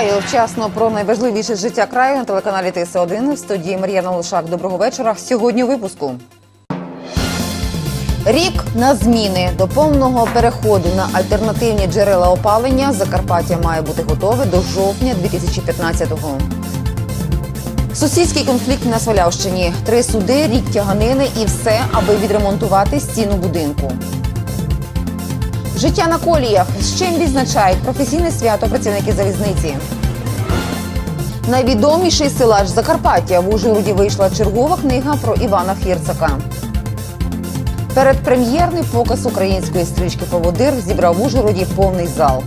Вітаю вчасно про найважливіше життя краю на телеканалі ТС1 в студії Мар'яна Лошак. Доброго вечора. Сьогодні у випуску. Рік на зміни до повного переходу на альтернативні джерела опалення Закарпаття має бути готове до жовтня 2015-го. Сусідський конфлікт на Свалявщині. Три суди, рік тяганини і все, аби відремонтувати стіну будинку. Життя на коліях. З чим відзначають професійне свято працівники залізниці. Найвідоміший силач Закарпаття в Ужгороді вийшла чергова книга про Івана Фірцака. Передпрем'єрний показ української стрічки Поводир зібрав в Ужгороді повний зал.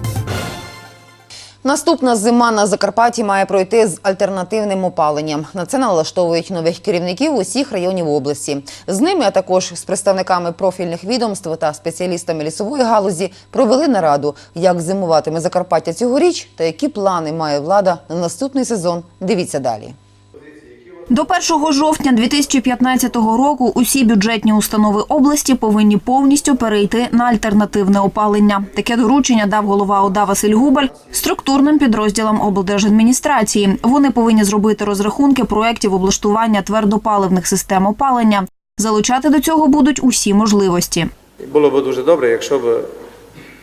Наступна зима на Закарпатті має пройти з альтернативним опаленням. На це налаштовують нових керівників усіх районів області. З ними, а також з представниками профільних відомств та спеціалістами лісової галузі, провели нараду, як зимуватиме Закарпаття цьогоріч та які плани має влада на наступний сезон. Дивіться далі. До 1 жовтня 2015 року усі бюджетні установи області повинні повністю перейти на альтернативне опалення. Таке доручення дав голова ОДА Василь Губаль структурним підрозділам облдержадміністрації. Вони повинні зробити розрахунки проєктів облаштування твердопаливних систем опалення. Залучати до цього будуть усі можливості. Було б дуже добре, якщо б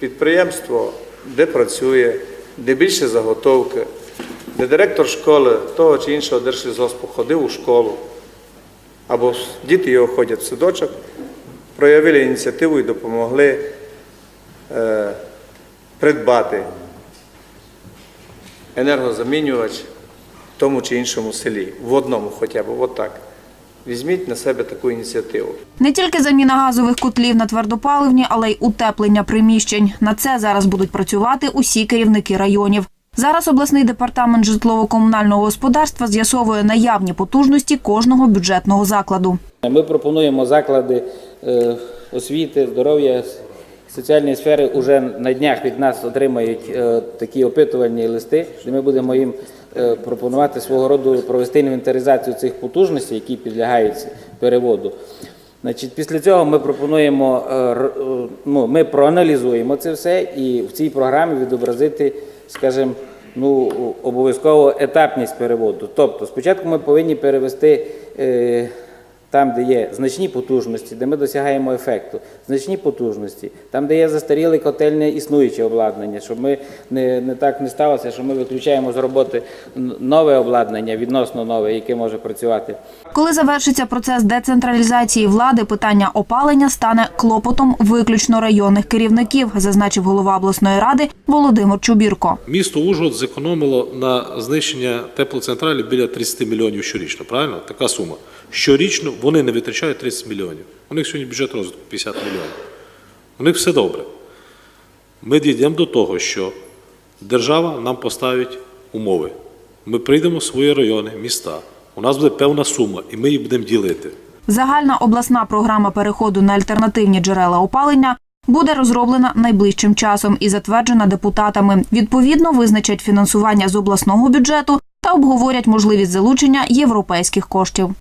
підприємство, де працює, де більше заготовки, де директор школи того чи іншого держлізоспу ходив у школу, або діти його ходять в садочок, проявили ініціативу і допомогли е, придбати енергозамінювач в тому чи іншому селі, в одному хоча б, от так. Візьміть на себе таку ініціативу. Не тільки заміна газових котлів на твердопаливні, але й утеплення приміщень. На це зараз будуть працювати усі керівники районів. Зараз обласний департамент житлово-комунального господарства з'ясовує наявні потужності кожного бюджетного закладу. Ми пропонуємо заклади е, освіти, здоров'я, соціальної сфери вже на днях від нас отримають е, такі опитувальні листи, де ми будемо їм е, пропонувати свого роду провести інвентаризацію цих потужностей, які підлягають переводу. Значить, після цього ми пропонуємо, ну, ми проаналізуємо це все і в цій програмі відобразити, скажімо, ну, обов'язково етапність переводу. Тобто, спочатку ми повинні перевести е, там, де є значні потужності, де ми досягаємо ефекту, значні потужності, там, де є застаріле котельне існуюче обладнання, щоб ми не, не так не сталося, що ми виключаємо з роботи нове обладнання, відносно нове, яке може працювати. Коли завершиться процес децентралізації влади, питання опалення стане клопотом виключно районних керівників, зазначив голова обласної ради Володимир Чубірко. Місто Ужгород зекономило на знищення теплоцентралі біля 30 мільйонів щорічно, правильно? Така сума. Щорічно вони не витрачають 30 мільйонів. У них сьогодні бюджет розвитку 50 мільйонів. У них все добре. Ми дійдемо до того, що держава нам поставить умови. Ми прийдемо в свої райони, міста. У нас буде певна сума, і ми її будемо ділити. Загальна обласна програма переходу на альтернативні джерела опалення буде розроблена найближчим часом і затверджена депутатами. Відповідно, визначать фінансування з обласного бюджету та обговорять можливість залучення європейських коштів.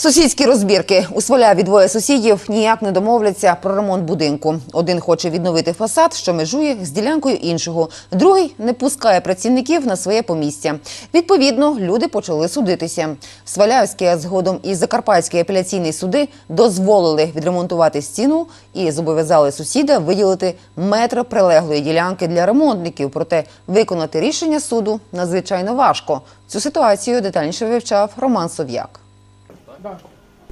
Сусідські розбірки у Сваляві двоє сусідів ніяк не домовляться про ремонт будинку. Один хоче відновити фасад, що межує з ділянкою іншого. Другий не пускає працівників на своє помістя. Відповідно, люди почали судитися. Свалявський, а згодом і Закарпатський апеляційний суди дозволили відремонтувати стіну і зобов'язали сусіда виділити метр прилеглої ділянки для ремонтників. Проте виконати рішення суду надзвичайно важко. Цю ситуацію детальніше вивчав Роман Сов'як.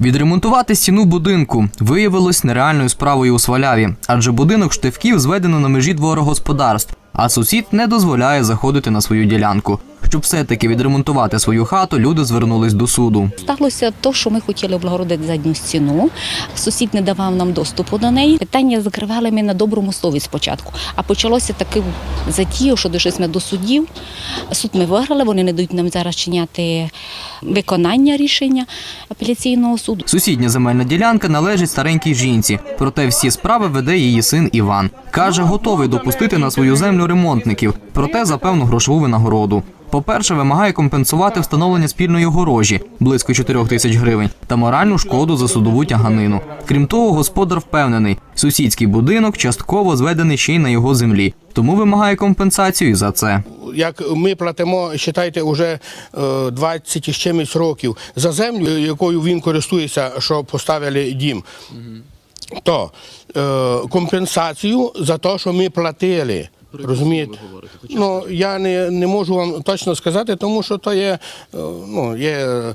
Відремонтувати стіну будинку виявилось нереальною справою у Сваляві, адже будинок штивків зведено на межі дворогосподарств, а сусід не дозволяє заходити на свою ділянку. Щоб все-таки відремонтувати свою хату, люди звернулись до суду. Сталося то, що ми хотіли облагородити задню стіну. Сусід не давав нам доступу до неї. Питання закривали ми на доброму слові спочатку. А почалося таке затію, що дійшли ми до судів. Суд ми виграли, вони не дають нам зараз чиняти виконання рішення апеляційного суду. Сусідня земельна ділянка належить старенькій жінці, проте всі справи веде її син Іван. Каже, готовий допустити на свою землю ремонтників, проте за певну грошову винагороду. По-перше, вимагає компенсувати встановлення спільної огорожі близько 4 тисяч гривень та моральну шкоду за судову тяганину. Крім того, господар впевнений, сусідський будинок частково зведений ще й на його землі, тому вимагає компенсацію за це. як ми платимо, вважайте, вже е, 20 і з чимось років за землю, якою він користується, що поставили дім, то е, компенсацію за те, що ми платили. Розумієте? Ну, я не, не можу вам точно сказати, тому що то є, е, ну, є е,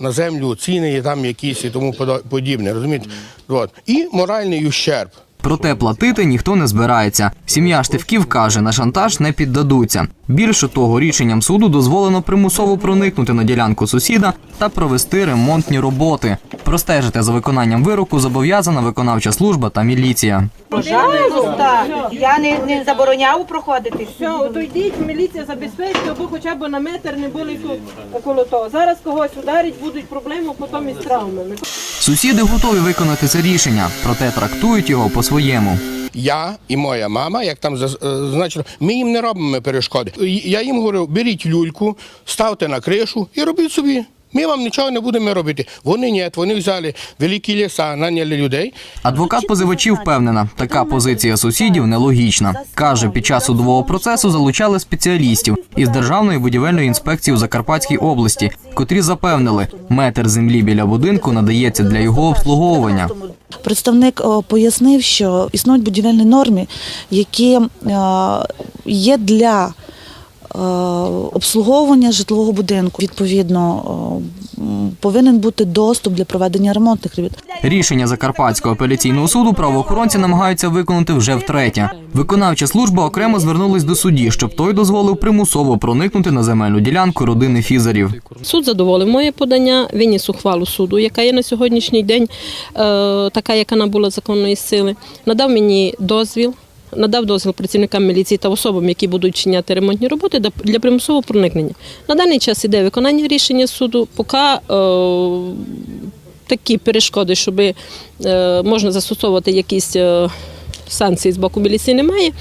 на землю ціни, є там якісь і тому подібне. Розумієте? От. І моральний ущерб. Проте платити ніхто не збирається. Сім'я Штивків каже, на шантаж не піддадуться. Більше того, рішенням суду дозволено примусово проникнути на ділянку сусіда та провести ремонтні роботи. Простежити за виконанням вироку зобов'язана виконавча служба та міліція. Пожалуйста, я не, не забороняв проходити. Все, то йдіть, міліція забезпечить, або хоча б на метр не були тут около того. Зараз когось ударить, будуть проблеми потім із травмами. Сусіди готові виконати це рішення, проте трактують його по-своєму. Я і моя мама, як там е, зазначено, ми їм не робимо перешкоди. Я їм говорю, беріть люльку, ставте на кришу і робіть собі. Ми вам нічого не будемо робити. Вони ні, вони взяли великі ліса, наняли людей. Адвокат позивачів впевнена, така позиція сусідів нелогічна. Каже, під час судового процесу залучали спеціалістів із Державної будівельної інспекції у Закарпатській області, котрі запевнили, метр землі біля будинку надається для його обслуговування. Представник пояснив, що існують будівельні норми, які е, є для обслуговування житлового будинку. Відповідно, е, повинен бути доступ для проведення ремонтних робіт. Рішення Закарпатського апеляційного суду правоохоронці намагаються виконати вже втретє. Виконавча служба окремо звернулась до судді, щоб той дозволив примусово проникнути на земельну ділянку родини Фізарів. Суд задоволив моє подання, виніс ухвалу суду, яка є на сьогоднішній день, е, така, яка набула законної сили. Надав мені дозвіл. Надав дозвіл працівникам міліції та особам, які будуть чиняти ремонтні роботи для- примусового проникнення. На даний час іде виконання рішення суду, поки е, такі перешкоди, щоб е, можна застосовувати якісь е, санкції з боку міліції немає.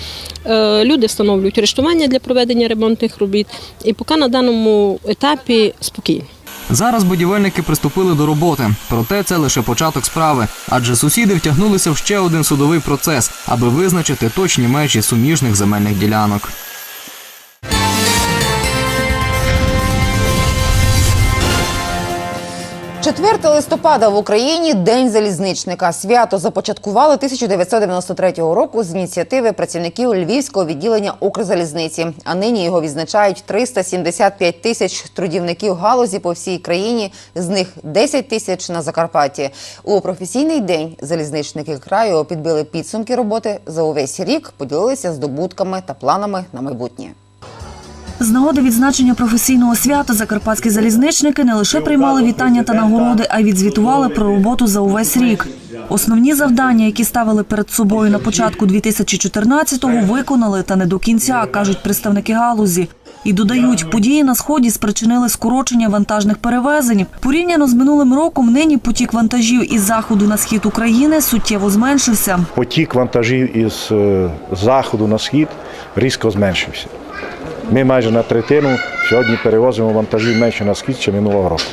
Люди встановлюють арештування для проведення ремонтних робіт, і поки на даному етапі спокійно. Зараз будівельники приступили до роботи, проте це лише початок справи, адже сусіди втягнулися в ще один судовий процес, аби визначити точні межі суміжних земельних ділянок. 4 листопада в Україні День залізничника. Свято започаткували 1993 року з ініціативи працівників Львівського відділення Укрзалізниці. А нині його відзначають 375 тисяч трудівників галузі по всій країні. З них 10 тисяч на Закарпатті. У професійний день залізничники краю підбили підсумки роботи за увесь рік, поділилися здобутками та планами на майбутнє. З нагоди відзначення професійного свята закарпатські залізничники не лише приймали вітання та нагороди, а й відзвітували про роботу за увесь рік. Основні завдання, які ставили перед собою на початку 2014-го, виконали та не до кінця, кажуть представники галузі. І додають, події на сході спричинили скорочення вантажних перевезень. Порівняно з минулим роком, нині потік вантажів із заходу на схід України суттєво зменшився. потік вантажів із е, заходу на схід різко зменшився. Ми майже на третину сьогодні перевозимо вантажів менше на схід, ніж минулого року.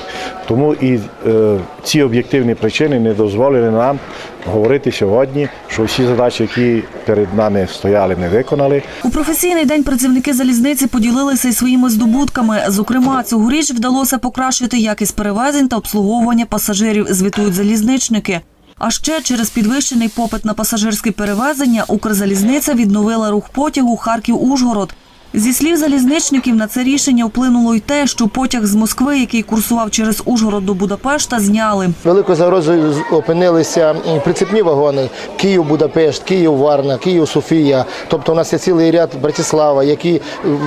Тому і е, ці об'єктивні причини не дозволили нам говорити сьогодні, що всі задачі, які перед нами стояли, не виконали. У професійний день працівники залізниці поділилися й своїми здобутками. Зокрема, цьогоріч вдалося покращити якість перевезень та обслуговування пасажирів, звітують залізничники. А ще через підвищений попит на пасажирське перевезення Укрзалізниця відновила рух потягу Харків-Ужгород. Зі слів залізничників, на це рішення вплинуло й те, що потяг з Москви, який курсував через Ужгород до Будапешта, зняли. Великою загрозою опинилися прицепні вагони Київ, Будапешт, Київ, Варна, Київ, Софія. Тобто у нас є цілий ряд Братислава, які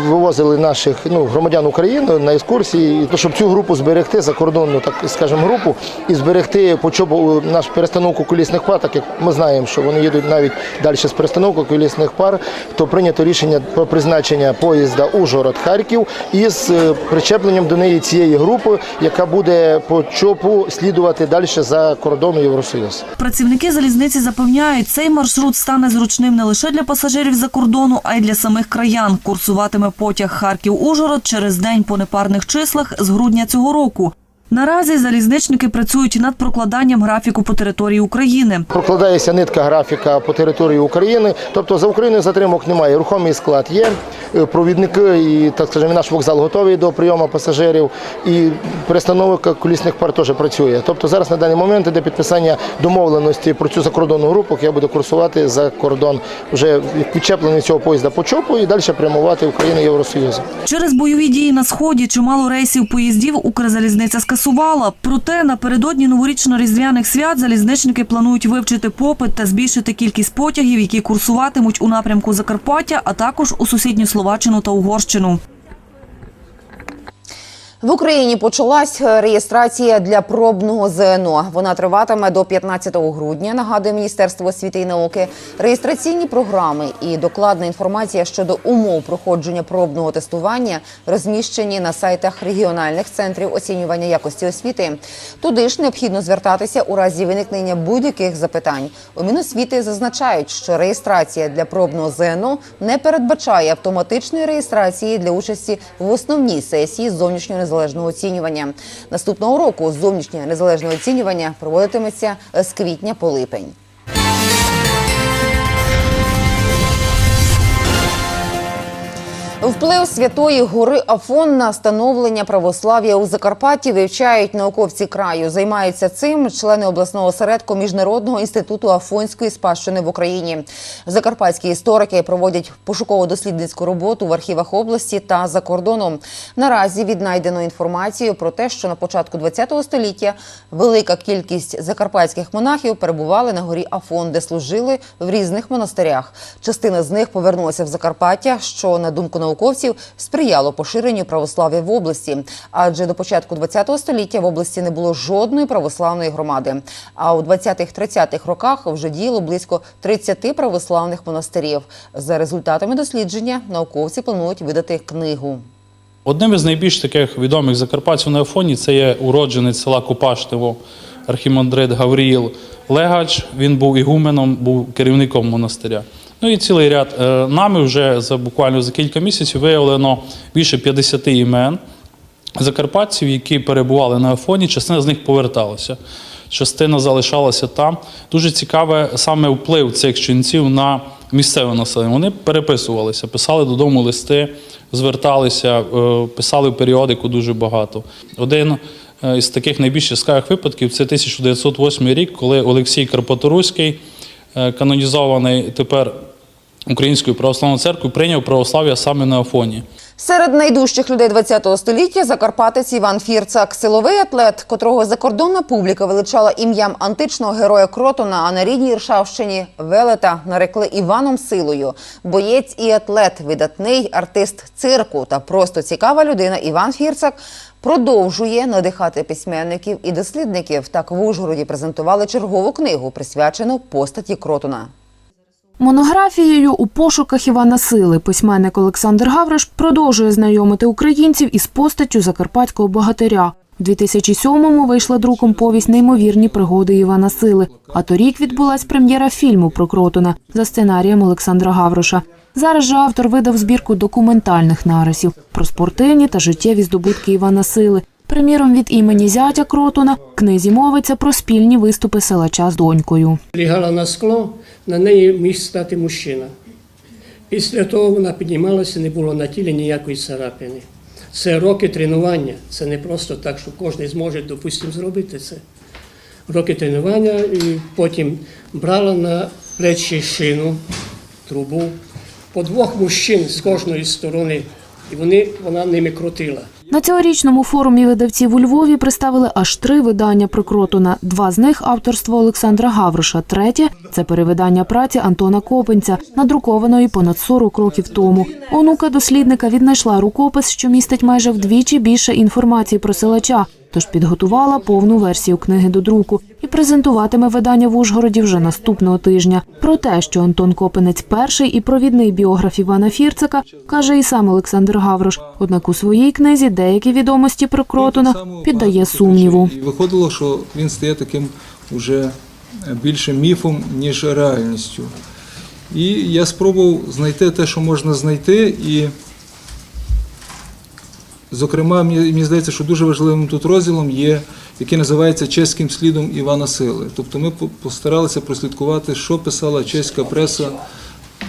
вивозили наших ну, громадян України на екскурсії, то, щоб цю групу зберегти закордонну, так скажемо, групу і зберегти почобу наш перестановку колісних пар, так як ми знаємо, що вони їдуть навіть далі з перестановкою колісних пар, то прийнято рішення про призначення поїзда Ужгород-Харків із е, причепленням до неї цієї групи, яка буде по ЧОПу слідувати далі за кордону Євросоюз. Працівники залізниці запевняють, цей маршрут стане зручним не лише для пасажирів за кордону, а й для самих краян. Курсуватиме потяг Харків-Ужгород через день по непарних числах з грудня цього року. Наразі залізничники працюють над прокладанням графіку по території України. Прокладається нитка графіка по території України, тобто за Україною затримок немає. Рухомий склад є, е, провідники і так скажімо, наш вокзал готовий до прийому пасажирів, і перестановка колісних пар теж працює. Тобто зараз на даний момент іде підписання домовленості про цю закордонну групу, яка буде курсувати за кордон вже відчеплений цього поїзда по ЧОПу і далі прямувати Україну Євросоюзу. Через бойові дії на сході чимало рейсів поїздів Укрзалізниця скасувала. Проте напередодні новорічно-різдвяних свят залізничники планують вивчити попит та збільшити кількість потягів, які курсуватимуть у напрямку Закарпаття, а також у сусідню Словаччину та Угорщину. В Україні почалась е, реєстрація для пробного ЗНО. Вона триватиме до 15 грудня. Нагадує Міністерство освіти і науки. Реєстраційні програми і докладна інформація щодо умов проходження пробного тестування розміщені на сайтах регіональних центрів оцінювання якості освіти. Туди ж необхідно звертатися у разі виникнення будь-яких запитань. У Міносвіти зазначають, що реєстрація для пробного ЗНО не передбачає автоматичної реєстрації для участі в основній сесії зовнішнього незалежного оцінювання. Наступного року зовнішнє незалежне оцінювання проводитиметься з квітня по липень. Вплив Святої Гори Афон на становлення православ'я у Закарпатті вивчають науковці краю. Займаються цим члени обласного осередку Міжнародного інституту Афонської спадщини в Україні. Закарпатські історики проводять пошуково-дослідницьку роботу в архівах області та за кордоном. Наразі віднайдено інформацію про те, що на початку ХХ століття велика кількість закарпатських монахів перебували на горі Афон, де служили в різних монастирях. Частина з них повернулася в Закарпаття, що на думку науковців сприяло поширенню православ'я в області. Адже до початку ХХ століття в області не було жодної православної громади. А у 20-30-х роках вже діяло близько 30 православних монастирів. За результатами дослідження науковці планують видати книгу. Одним із найбільш таких відомих закарпатців на Афоні це є уродженець села Купаштево, архімандрит Гавріїл Легач. Він був ігуменом, був керівником монастиря. Ну і цілий ряд е, нами вже за буквально за кілька місяців виявлено більше 50 імен закарпатців, які перебували на Афоні. Частина з них поверталася, частина залишалася там. Дуже цікаве саме вплив цих ченців на місцеве населення. Вони переписувалися, писали додому листи, зверталися, е, писали в періодику дуже багато. Один е, із таких найбільш яскравих випадків це 1908 рік, коли Олексій Карпаторуський, канонізований тепер Українською православною церквою, прийняв православ'я саме на Афоні. Серед найдужчих людей ХХ століття закарпатець Іван Фірцак, силовий атлет, котрого закордонна публіка величала ім'ям античного героя Кротона, а на рідній Іршавщині Велета нарекли Іваном Силою. Боєць і атлет, видатний артист цирку та просто цікава людина Іван Фірцак продовжує надихати письменників і дослідників. Так в Ужгороді презентували чергову книгу, присвячену постаті Кротона. Монографією у пошуках Івана Сили письменник Олександр Гавриш продовжує знайомити українців із постаттю закарпатського богатиря. У 2007-му вийшла друком повість Неймовірні пригоди Івана Сили. А торік відбулась прем'єра фільму про Кротона за сценарієм Олександра Гавроша. Зараз же автор видав збірку документальних нарисів про спортивні та життєві здобутки Івана Сили. Приміром, від імені зятя Кротона в книзі мовиться про спільні виступи силача з донькою. лягала на скло, на неї міг стати мужчина. Після того вона піднімалася, не було на тілі ніякої царапини. Це роки тренування. Це не просто так, що кожен зможе, допустимо, зробити це. Роки тренування і потім брала на плечі шину, трубу, по двох мужчин з кожної сторони, і вони, вона ними крутила. На цьогорічному форумі видавців у Львові представили аж три видання Прикротона Два з них авторство Олександра Гавриша. Третє це перевидання праці Антона Копенця, надрукованої понад 40 років тому. Онука дослідника віднайшла рукопис, що містить майже вдвічі більше інформації про силача. Тож підготувала повну версію книги до друку і презентуватиме видання в Ужгороді вже наступного тижня. Про те, що Антон Копенець перший і провідний біограф Івана Фірцика, каже і сам Олександр Гаврош. Однак у своїй книзі деякі відомості про Кротона піддає сумніву. Виходило, що він стає таким уже більше міфом, ніж реальністю. І я спробував знайти те, що можна знайти, і, зокрема, мені, здається, що дуже важливим тут розділом є, який називається чеським слідом Івана Сили. Тобто ми постаралися прослідкувати, що писала чеська преса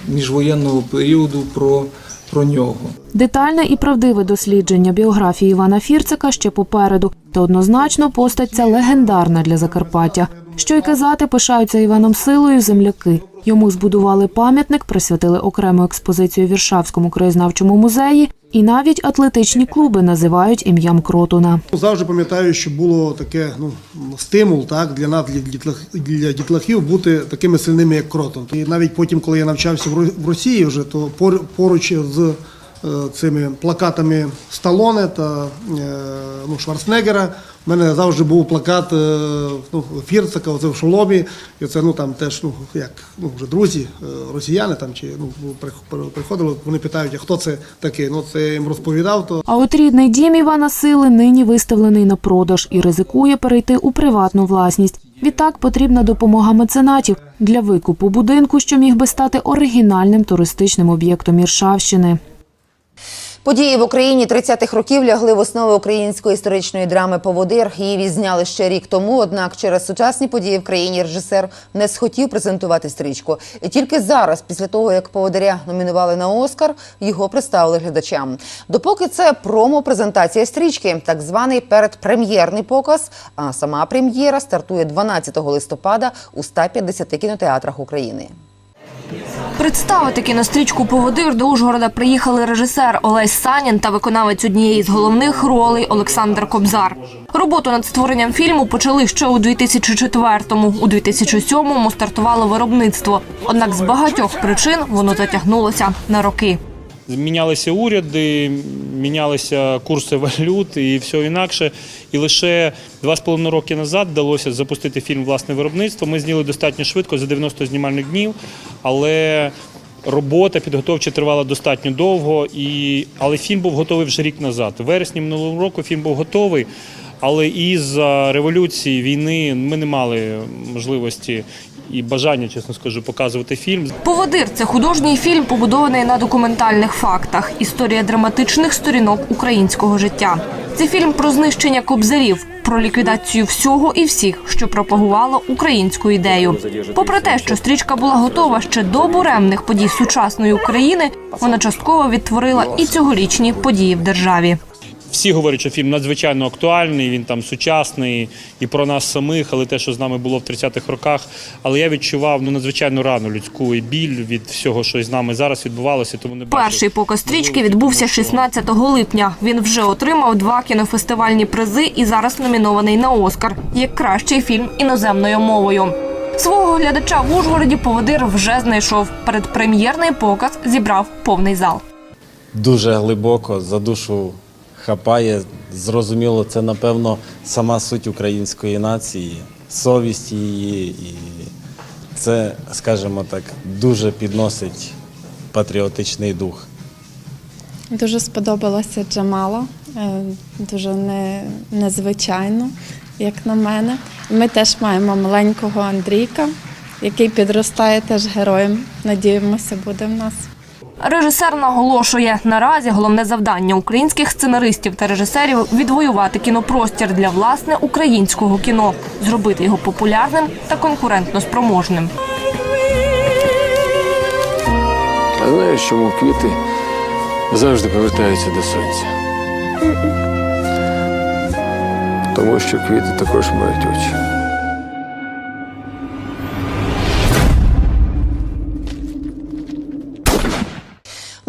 міжвоєнного періоду про, про нього. Детальне і правдиве дослідження біографії Івана Фірцика ще попереду, та однозначно постать ця легендарна для Закарпаття. Що й казати, пишаються Іваном Силою земляки. Йому збудували пам'ятник, присвятили окрему експозицію Віршавському краєзнавчому музеї, і навіть атлетичні клуби називають ім'ям Кротуна. Завжди пам'ятаю, що було таке ну, стимул так, для нас, для, дітлах, для дітлахів, бути такими сильними, як Кротон. І навіть потім, коли я навчався в Ро- Росії, вже, то пор- поруч з цими плакатами Сталоне та е, ну, Шварценеггера, в мене завжди був плакат е, ну, Фірцака, оце в шоломі. І це ну, там теж ну, як, ну, вже друзі, е, росіяни там, чи ну, прих- приходили, вони питають, а хто це такий? Ну, це я їм розповідав. То А от рідний дім Івана Сили нині виставлений на продаж і ризикує перейти у приватну власність. Відтак потрібна допомога меценатів для викупу будинку, що міг би стати оригінальним туристичним об'єктом Іршавщини. Події в Україні 30-х років лягли в основи української історичної драми Поводир. Її відзняли ще рік тому. Однак через сучасні події в країні режисер не схотів презентувати стрічку. І тільки зараз, після того як поводиря номінували на Оскар, його представили глядачам. Допоки це промо-презентація стрічки, так званий передпрем'єрний показ. А сама прем'єра стартує 12 листопада у 150 кінотеатрах України. Представити кінострічку «Поводир» до Ужгорода приїхали режисер Олесь Санін та виконавець однієї з головних ролей Олександр Кобзар. Роботу над створенням фільму почали ще у 2004-му. У 2007-му стартувало виробництво. Однак з багатьох причин воно затягнулося на роки. Змінялися уряди, мінялися курси валют і все інакше. І лише два з половиною роки назад вдалося запустити фільм власне виробництво. Ми зняли достатньо швидко за 90 знімальних днів, але робота підготовча тривала достатньо довго. І... Але фільм був готовий вже рік назад. Вересні минулого року фільм був готовий. Але із революції війни ми не мали можливості і бажання, чесно скажу, показувати фільм. «Поводир» – це художній фільм, побудований на документальних фактах. Історія драматичних сторінок українського життя. Це фільм про знищення кобзарів, про ліквідацію всього і всіх, що пропагувало українську ідею. Попри те, що стрічка була готова ще до буремних подій сучасної України, вона частково відтворила і цьогорічні події в державі. Всі говорять, що фільм надзвичайно актуальний, він там сучасний і про нас самих, але те, що з нами було в 30-х роках. Але я відчував ну надзвичайно рану людську і біль від всього, що з нами зараз відбувалося. Тому не. Перший показ стрічки відбувся 16 липня. Він вже отримав два кінофестивальні призи і зараз номінований на Оскар як кращий фільм іноземною мовою. Свого глядача в Ужгороді поводир вже знайшов. Передпрем'єрний показ зібрав повний зал. дуже глибоко за душу хапає. Зрозуміло, це напевно сама суть української нації, совість її, і це, скажімо так, дуже підносить патріотичний дух. Дуже сподобалося Джамала, е, дуже не, незвичайно, як на мене. Ми теж маємо маленького Андрійка, який підростає теж героєм. Надіємося, буде в нас. Режисер наголошує, наразі головне завдання українських сценаристів та режисерів відвоювати кінопростір для власне українського кіно, зробити його популярним та конкурентно спроможним. А знаєш, чому квіти завжди повертаються до сонця? Тому що квіти також мають очі.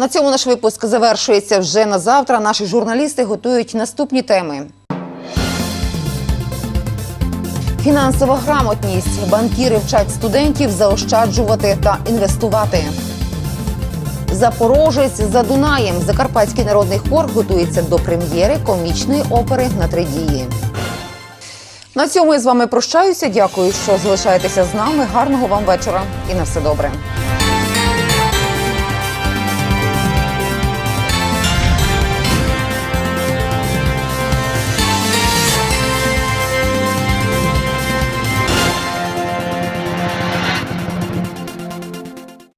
На цьому наш випуск завершується вже на завтра. Наші журналісти готують наступні теми. Фінансова грамотність. Банкіри вчать студентів заощаджувати та інвестувати. Запорожець за Дунаєм. Закарпатський народний хор готується до прем'єри комічної опери на три дії. На цьому я з вами прощаюся. Дякую, що залишаєтеся з нами. Гарного вам вечора і на все добре.